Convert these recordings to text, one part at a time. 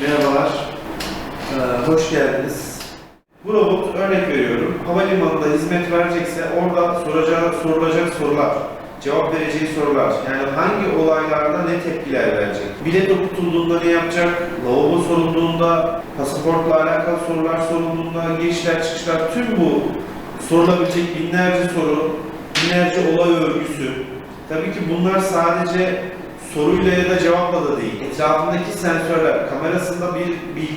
Merhabalar, ee, hoş geldiniz. Bu robot örnek veriyorum, havalimanında hizmet verecekse orada soracağı, sorulacak sorular, cevap vereceği sorular, yani hangi olaylarda ne tepkiler verecek, bilet okutulduğunda ne yapacak, lavabo sorulduğunda, pasaportla alakalı sorular sorulduğunda, girişler çıkışlar, tüm bu sorulabilecek binlerce soru, binlerce olay örgüsü. Tabii ki bunlar sadece soruyla ya da cevapla da değil. Etrafındaki sensörler, kamerasında bir, bir,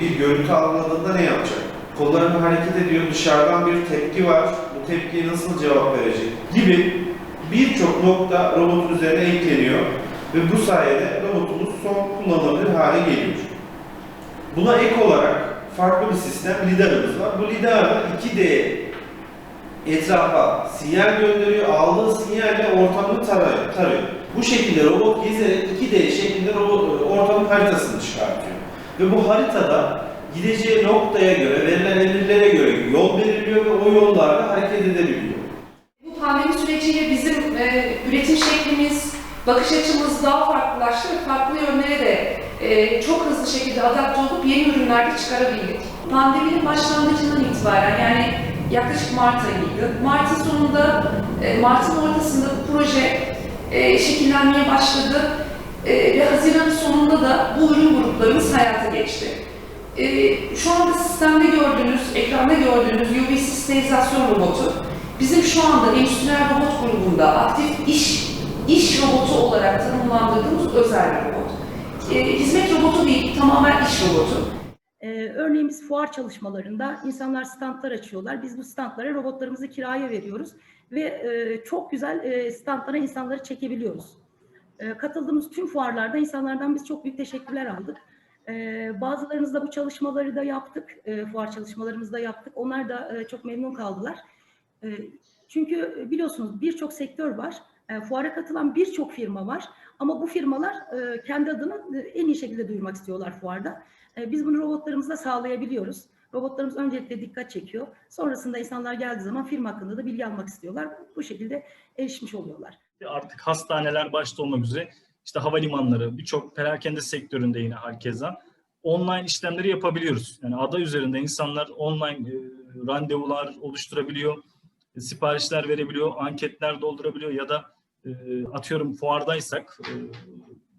bir görüntü algıladığında ne yapacak? Kollarını hareket ediyor, dışarıdan bir tepki var. Bu tepkiye nasıl cevap verecek? Gibi birçok nokta robotun üzerine ekleniyor. Ve bu sayede robotumuz son kullanılabilir hale geliyor. Buna ek olarak farklı bir sistem LiDAR'ımız var. Bu LiDAR'da 2D etrafa sinyal gönderiyor, aldığı sinyalle ortamını tarıyor. tarıyor. Bu şekilde robot gezerek 2D şeklinde robot, ortamın haritasını çıkartıyor. Ve bu haritada gideceği noktaya göre, verilen emirlere göre yol belirliyor ve o yollarda hareket edebiliyor. Bu pandemi süreciyle bizim e, üretim şeklimiz, bakış açımız daha farklılaştı ve farklı yönlere de e, çok hızlı şekilde adapte olup yeni ürünler de çıkarabildik. Pandeminin başlangıcından itibaren yani yaklaşık Mart ayıydı. Mart'ın sonunda, e, Mart'ın ortasında bu proje e, şekillenmeye başladı E, ve Haziran sonunda da bu ürün gruplarımız hayata geçti. E, şu anda sistemde gördüğünüz, ekranda gördüğünüz UVC sterilizasyon robotu bizim şu anda endüstriyel robot grubunda aktif iş iş robotu olarak tanımlandırdığımız özel bir robot. Hizmet robotu değil, tamamen iş robotu. Örneğin biz fuar çalışmalarında insanlar standlar açıyorlar. Biz bu standlara robotlarımızı kiraya veriyoruz ve e, çok güzel e, standlara insanları çekebiliyoruz. E, katıldığımız tüm fuarlarda insanlardan biz çok büyük teşekkürler aldık. E, bazılarımızda bu çalışmaları da yaptık, e, fuar çalışmalarımızı da yaptık. Onlar da e, çok memnun kaldılar. E, çünkü biliyorsunuz birçok sektör var. E, fuara katılan birçok firma var. Ama bu firmalar e, kendi adını e, en iyi şekilde duyurmak istiyorlar fuarda. E, Biz bunu robotlarımızla sağlayabiliyoruz. Robotlarımız öncelikle dikkat çekiyor. Sonrasında insanlar geldiği zaman firma hakkında da bilgi almak istiyorlar. Bu şekilde erişmiş oluyorlar. artık hastaneler başta olmak üzere işte havalimanları, birçok perakende sektöründe yine herkese online işlemleri yapabiliyoruz. Yani ada üzerinde insanlar online e, randevular oluşturabiliyor, e, siparişler verebiliyor, anketler doldurabiliyor ya da e, atıyorum fuardaysak e,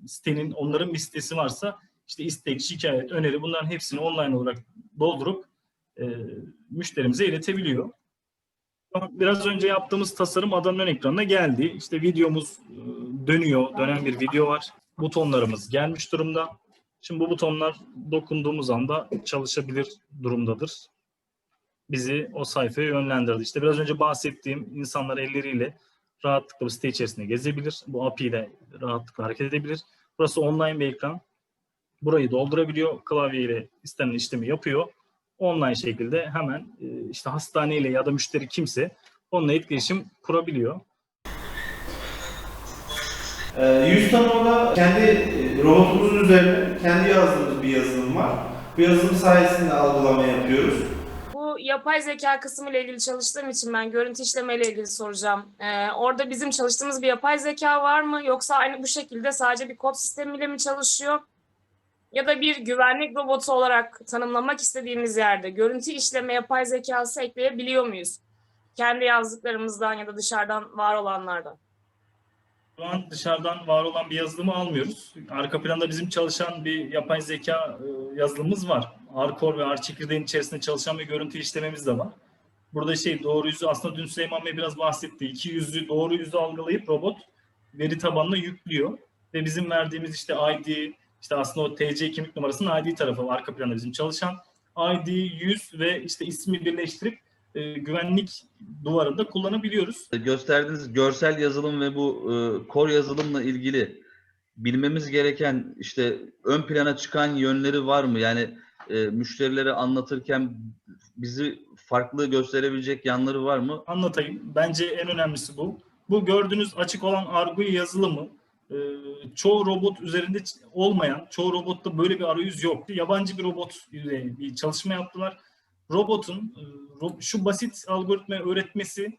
sitenin onların bir sitesi varsa işte istek, şikayet, öneri bunların hepsini online olarak doldurup e, müşterimize iletebiliyor. Biraz önce yaptığımız tasarım adanın ön ekranına geldi. İşte videomuz e, dönüyor, dönen bir video var. Butonlarımız gelmiş durumda. Şimdi bu butonlar dokunduğumuz anda çalışabilir durumdadır. Bizi o sayfaya yönlendirdi. İşte biraz önce bahsettiğim insanlar elleriyle rahatlıkla bu site içerisinde gezebilir. Bu API ile rahatlıkla hareket edebilir. Burası online bir ekran. Burayı doldurabiliyor. Klavyeyle istenen işlemi yapıyor online şekilde hemen e, işte hastaneyle ya da müşteri kimse onunla etkileşim kurabiliyor. Ee, yüz tanımada kendi e, robotumuzun üzerine kendi yazdığımız bir yazılım var. Bu yazılım sayesinde algılama yapıyoruz. Bu yapay zeka kısmı ile ilgili çalıştığım için ben görüntü işleme ile ilgili soracağım. Ee, orada bizim çalıştığımız bir yapay zeka var mı? Yoksa aynı bu şekilde sadece bir kod sistemiyle mi çalışıyor? Ya da bir güvenlik robotu olarak tanımlamak istediğimiz yerde görüntü işleme yapay zekası ekleyebiliyor muyuz? Kendi yazdıklarımızdan ya da dışarıdan var olanlardan. Şu an dışarıdan var olan bir yazılımı almıyoruz. Arka planda bizim çalışan bir yapay zeka e, yazılımımız var. Arcore ve R çekirdeğin içerisinde çalışan bir görüntü işlememiz de var. Burada şey doğru yüzü aslında dün Süleyman Bey biraz bahsetti. İki yüzü doğru yüzü algılayıp robot veri tabanına yüklüyor. Ve bizim verdiğimiz işte ID, işte aslında o TC kimlik numarasının ID tarafı var arka planda bizim çalışan. ID, yüz ve işte ismi birleştirip e, güvenlik duvarında kullanabiliyoruz. gösterdiğiniz görsel yazılım ve bu e, core yazılımla ilgili bilmemiz gereken işte ön plana çıkan yönleri var mı? Yani e, müşterilere anlatırken bizi farklı gösterebilecek yanları var mı? Anlatayım. Bence en önemlisi bu. Bu gördüğünüz açık olan Argui yazılımı e, çoğu robot üzerinde olmayan, çoğu robotta böyle bir arayüz yok. Yabancı bir robot ile bir çalışma yaptılar. Robotun e, şu basit algoritmayı öğretmesi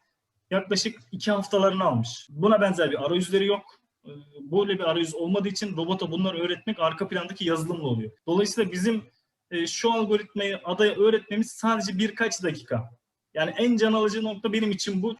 yaklaşık iki haftalarını almış. Buna benzer bir arayüzleri yok. E, böyle bir arayüz olmadığı için robota bunları öğretmek arka plandaki yazılımla oluyor. Dolayısıyla bizim e, şu algoritmayı adaya öğretmemiz sadece birkaç dakika. Yani en can alıcı nokta benim için bu.